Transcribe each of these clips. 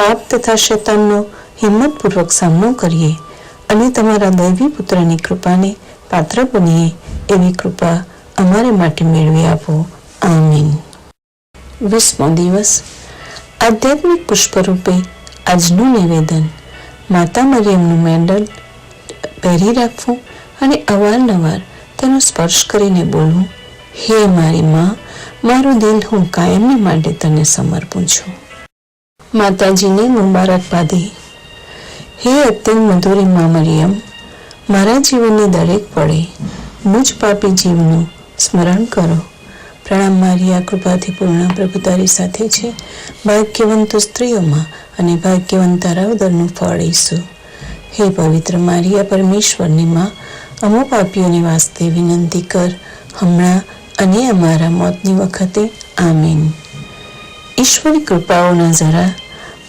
પાપ તથા શૈતાનનો હિંમતપૂર્વક સામનો કરીએ અને તમારા દૈવી પુત્રની કૃપાને પાત્ર બનીએ એવી કૃપા અમારે માટે મેળવી આપો. આમીન. વીસમો દિવસ. આધ્યાત્મિક પુષ્પરૂપે આજનું નિવેદન. માતા મરિયમનું મેન્ડલ પહેરી રાખવું અને અવારનવાર તેનો સ્પર્શ કરીને બોલવું, હે મારી માં, મારું દિલ હું કાયમને માટે તને સમર્પું છું. માતાજીને મુબારકબાદી હે અત્યંત મધુરી માં મરિયમ, મારા જીવનની દરેક પળે મુજ પાપી જીવનું સ્મરણ કરો. પ્રણામ મારિયા કૃપાથી પૂર્ણ પ્રભુ તારી સાથે છે. ભાગ્યવંત સ્ત્રીઓમાં અને ભાગ્યવંત તારાવદરનું ફળ ઈસુ. હે પવિત્ર મારિયા પરમેશ્વરની માં, અમો પાપીઓની વાસ્તે વિનંતી કર, હમણાં અને અમારા મોતની વખતે, આમીન. ઈશ્વરી કૃપાઓના જરા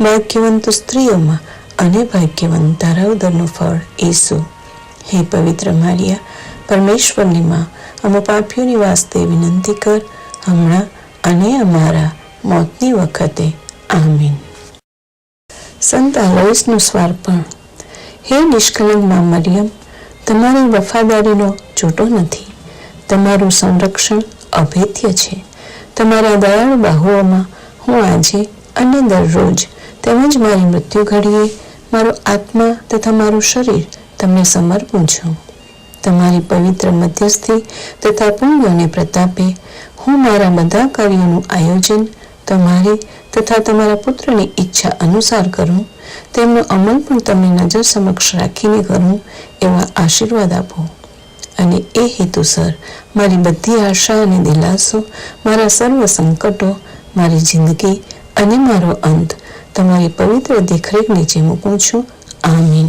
ભાગ્યવંત સ્ત્રીઓમાં અને ભાગ્યવંત તારા ઉદરનું ફળ ઈસુ. હે પવિત્ર મારિયા, પરમેશ્વરની માં, અમે પાપીઓની વાસ્તે વિનંતી કર, હમણાં અને અમારા મોતની વખતે. આમીન. સંત આલોઈસનું સ્વાર્પણ. હે નિષ્કલંકમાં મરિયમ, તમારી વફાદારીનો ચોટો નથી. તમારું સંરક્ષણ અભેદ્ય છે. તમારા દયાળુ બાહુઓમાં હું આજે અને દરરોજ તેમજ મારી મૃત્યુ ઘડીએ મારો આત્મા તથા મારું શરીર તમને સમર્પું છું. તમારી પવિત્ર મધ્યસ્થી તથા પુણ્યોને પ્રતાપે હું મારા બધા કાર્યોનું આયોજન, તમારી તથા તમારા પુત્રની ઈચ્છા અનુસાર કરું, તેમનો અમલ પણ તમને નજર સમક્ષ રાખીને કરું એવા આશીર્વાદ આપો. અને એ હેતુસર મારી બધી આશા અને દિલાસો, મારા સર્વ સંકટો, મારી જિંદગી અને મારો અંત તમારી પવિત્ર દેખરેખ નીચે મૂકું છું. આમીન.